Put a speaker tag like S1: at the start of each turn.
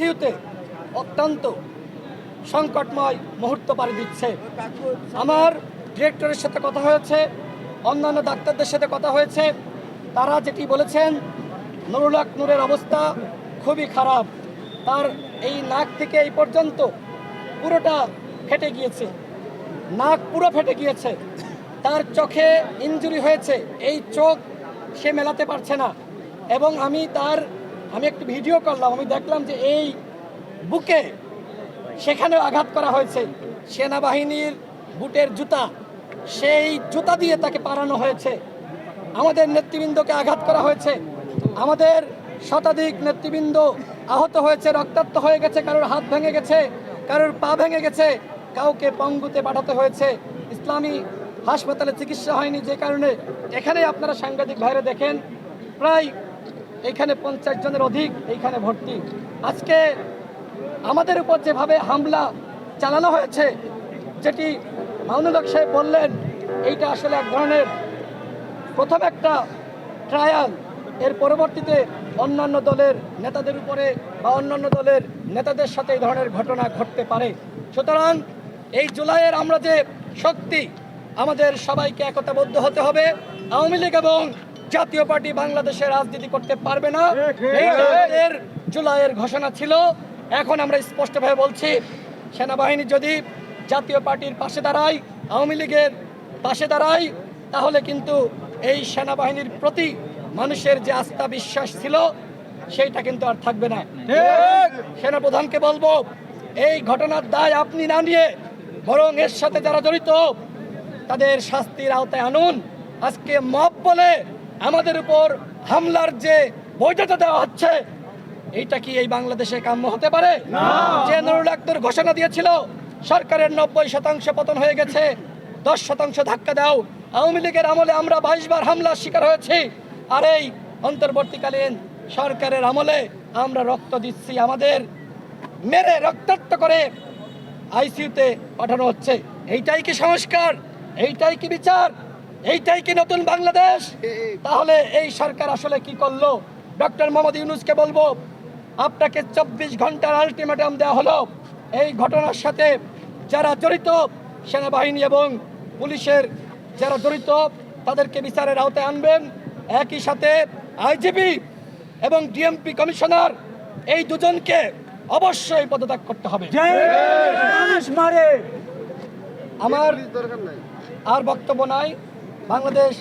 S1: আইসিইউতে অত্যন্ত সংকটময় মুহূর্ত পাড়ি দিচ্ছে। আমার ডিরেক্টরের সাথে কথা হয়েছে, অন্যান্য ডাক্তারদের সাথে কথা হয়েছে। তারা যেটি বলেছেন, নুরুল নূরের অবস্থা খুবই খারাপ। তার এই নাক থেকে এই পর্যন্ত পুরোটা ফেটে গিয়েছে। নাক পুরো ফেটে গিয়েছে। তার চোখে ইনজুরি হয়েছে। এই চোখ সে মেলাতে পারছে না। এবং আমি তার আমি একটু ভিডিও করলাম, আমি দেখলাম যে এই বুকে সেখানেও আঘাত করা হয়েছে। সেনাবাহিনীর বুটের জুতা, সেই জুতা দিয়ে তাকে পারানো হয়েছে। আমাদের নেতৃবৃন্দকে আঘাত করা হয়েছে। আমাদের শতাধিক নেতৃবৃন্দ আহত হয়েছে, রক্তাক্ত হয়ে গেছে, কারোর হাত ভেঙে গেছে, কারোর পা ভেঙে গেছে। কাউকে পঙ্গুতে পাঠাতে হয়েছে। ইসলামী হাসপাতালে চিকিৎসা হয়নি, যে কারণে। এখানে আপনারা সাংবাদিক ভাইরে দেখেন, প্রায় এখানে পঞ্চাশ জনের অধিক এইখানে ভর্তি। আজকে আমাদের উপর যেভাবে হামলা চালানো হয়েছে, যেটি মামুনুল সাহেব বললেন, এইটা আসলে এক ধরনের প্রথম একটা ট্রায়াল এর পরবর্তীতে অন্যান্য দলের নেতাদের উপরে বা অন্যান্য দলের নেতাদের সাথে এই ধরনের ঘটনা ঘটতে পারে। সুতরাং এই জুলাইয়ের আমরা যে শক্তি, আমাদের সবাইকে একতাবদ্ধ হতে হবে। আওয়ামী লীগ এবং জাতীয় পার্টি বাংলাদেশে রাজনীতি করতে পারবে না। আমাদের জুলাইয়ের ঘোষণা ছিল। এখন আমরা স্পষ্টভাবে বলছি সেনাবাহিনী যদি জাতীয় পার্টির পাশে দাঁড়ায় আওয়ামী লীগের পাশে দাঁড়ায় তাহলে কিন্তু এই সেনাবাহিনীর প্রতি মানুষের যে আস্থা বিশ্বাস ছিল সেইটা কিন্তু আর থাকবে না। সেনাপ্রধানকে বলব এই ঘটনার দায় আপনি না নিয়ে বরং এর সাথে যারা জড়িত তাদের শাস্তির আওতায় আনুন। আজকে মব বলে আমাদের উপর হামলার যে বৈধতা দেওয়া হচ্ছে এইটা কি এই বাংলাদেশে কাম্য হতে পারে? যে নুরুল আক্তার ঘোষণা দিয়েছিল সরকারের নব্বই শতাংশ পতন হয়ে গেছে দশ শতাংশ ধাক্কা দাও আওয়ামী লীগের আমলে আমরা বাইশ বার হামলার শিকার হয়েছি আর এই অন্তর্বর্তীকালীন সরকারের আমলে আমরা রক্ত দিচ্ছি আমাদের মেরে রক্তাক্ত করে আইসিইউতে পাঠানো হচ্ছে। এইটাই কি সংস্কার? এইটাই কি বিচার? এইটাই কি নতুন বাংলাদেশ? তাহলে এই সরকার আসলে কি করল? ডক্টর মোহাম্মদ ইউনুসকে বলব আপনাকে চব্বিশ ঘণ্টার আলটিমেটাম দেওয়া হলো। এই ঘটনার সাথে যারা জড়িত সেনাবাহিনী এবং পুলিশের যারা জড়িত তাদেরকে বিচারের আওতায় আনবেন। একই সাথে আইজিপি এবং ডিএমপি কমিশনার এই দুজনকে অবশ্যই পদত্যাগ করতে হবে। আমার আর বক্তব্য নাই। বাংলাদেশ